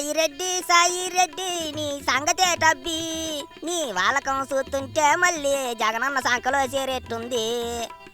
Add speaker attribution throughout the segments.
Speaker 1: సాయి రెడ్డి సాయి రెడ్డి నీ సంగతే టబ్బి నీ వాళ్ళకం చూస్తుంటే మళ్ళీ జగనన్న సంఖలో చేరేట్టుంది.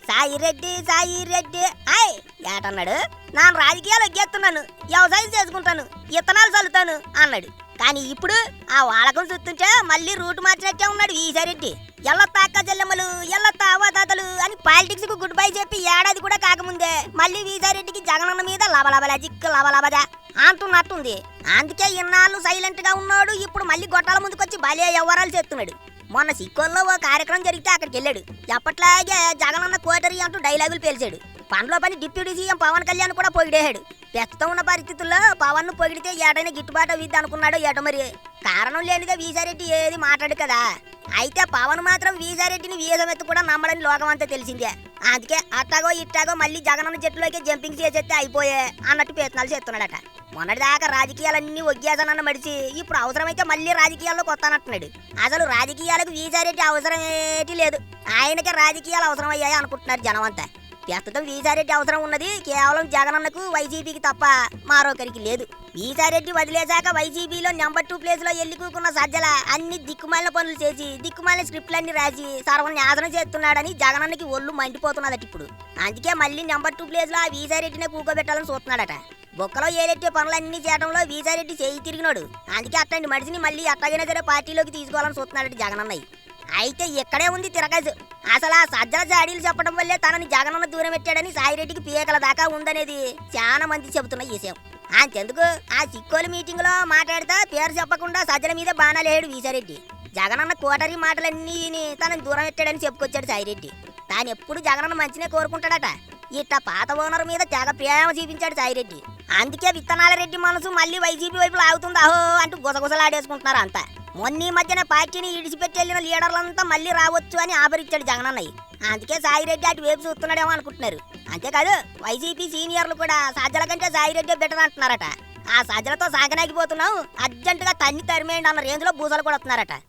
Speaker 1: సాయి రెడ్డి సాయి రెడ్డి హాయ్ ఏటన్నాడు? నా రాజకీయాలు ఎగ్గేస్తున్నాను వ్యవసాయం చేసుకుంటాను. ఇత్తనాలు చల్లుతాను అన్నాడు. కానీ ఇప్పుడు ఆ వాడకం చూస్తుంటే మళ్ళీ రూట్ మార్చినట్టే ఉన్నాడు ఈసారెడ్డి ఎల్లత్త అక్క చెల్లెమ్మలు ఎల్లత్త అవతాతలు అని పాలిటిక్స్కు గుడ్ బై చెప్పి ఏడాది కూడా కాకముందే మళ్ళీ వీసారెడ్డికి జగనన్న మీద లబలబల జిక్కు లబలబజ. అంటున్నట్టుంది. అందుకే ఇన్నాళ్ళు సైలెంట్గా ఉన్నాడు ఇప్పుడు మళ్ళీ గొట్టాల ముందుకొచ్చి భలే వ్యవహారాలు చేస్తున్నాడు. మొన్న సిక్కోల్లో ఓ కార్యక్రమం జరిగితే అక్కడికి వెళ్ళాడు. ఎప్పట్లాగే జగనన్న కోటరి అంటూ డైలాగులు పేల్చాడు. పనిలో పని డిప్యూటీ సీఎం పవన్ కళ్యాణ్ కూడా పొగిడేశాడు. ప్రస్తుతం ఉన్న పరిస్థితుల్లో పవన్ను పొగిడితే ఏటైనా గిట్టుబాటు అవిద్ది అనుకున్నాడో ఏటో మరి? కారణం లేనిదే వీసారెడ్డి ఏది మాట్లాడు కదా. అయితే పవన్ మాత్రం వీసారెడ్డిని వీసమెత్తు కూడా నమ్మడని లోకం అంతా తెలిసిందే. అందుకే అట్టాగో ఇట్టాగో మళ్ళీ జగనన్న జట్టులోకి జంపింగ్ చేసేస్తే అయిపోయే అన్నట్టు ప్రయత్నాలు చేస్తున్నాడట. మొన్నటిదాకా రాజకీయాలన్నీ ఒగ్గేసానన్న మడిచి ఇప్పుడు అవసరమైతే మళ్ళీ రాజకీయాల్లోకి వస్తానంటున్నాడు అసలు రాజకీయాలకు వీసారెడ్డి అవసరం ఏటి లేదు. ఆయనకే రాజకీయాలు అవసరం అయ్యాయి అనుకుంటున్నారు జనం అంతా. ప్రస్తుతం వీసారెడ్డి అవసరం ఉన్నది. కేవలం జగనన్నకు వైసీపీకి తప్ప మరొకరికి లేదు. వీసారెడ్డి వదిలేశాక వైసీపీలో నెంబర్ టూ ప్లేస్లో ఎల్లి కూకున్న సజ్జల అన్ని దిక్కుమాలిన పనులు చేసి దిక్కుమాలిన స్క్రిప్ట్లన్నీ రాసి సర్వనాశనం చేస్తున్నాడని జగనన్నకి ఒళ్ళు మండిపోతున్నదట ఇప్పుడు. అందుకే మళ్ళీ నెంబర్ టూ ప్లేస్లో ఆ వీసారెడ్డినే కూకోబెట్టాలని చూస్తున్నాడట. బొక్కలో ఏలెట్టే పనులన్నీ చేయడంలో వీసారెడ్డి చేయి తిరిగినాడు. అందుకే అట్లాంటి మనిషిని మళ్ళీ ఎట్లాగైనా సరే పార్టీలోకి తీసుకోవాలని చూస్తున్నాడట జగనన్నయ్య. అయితే ఇక్కడే ఉంది తిరగజు. అసలు ఆ సజ్జల జాడీలు చెప్పడం వల్లే తనని జగనన్న దూరం పెట్టాడని సాయిరెడ్డికి పీకల దాకా ఉందనేది చాలా మంది చెబుతున్న ఈ విషయం. అంతెందుకు? ఆ సిక్కోలు మీటింగ్లో మాట్లాడితే పేరు చెప్పకుండా సజ్జల మీద బాణాలేడు వీసారెడ్డి. జగనన్న కోటరి మాటలన్నీ విని తనని దూరం పెట్టాడని చెప్పుకొచ్చాడు సాయిరెడ్డి. తాను ఎప్పుడు జగనన్న మంచినే కోరుకుంటాడట. ఇట్ట పాత ఓనర్ మీద తెగ ప్రేమ చూపించాడు సాయిరెడ్డి. అందుకే విత్తనాల రెడ్డి మనసు మళ్ళీ వైసీపీ వైపు లాగుతుంది అహో అంటూ గుసగుసలాడేసుకుంటున్నారు అంతా. మొన్న ఈ మధ్యన పార్టీని ఇడిచిపెట్టి వెళ్ళిన లీడర్లంతా మళ్ళీ రావచ్చు అని ఆభరించాడు జగనన్నయ్య. అందుకే సాయిరెడ్డి అటు వైపు చూస్తున్నాడేమో అనుకుంటున్నారు. అంతేకాదు వైసీపీ సీనియర్లు కూడా సజ్జల కంటే సాయిరెడ్డి బెటర్ అంటున్నారట. ఆ సజ్జలతో సాగనాగిపోతున్నావు అర్జెంటుగా తన్ని తరిమేయండి అన్న రేంజ్లో బూసలు కూడా వస్తున్నారట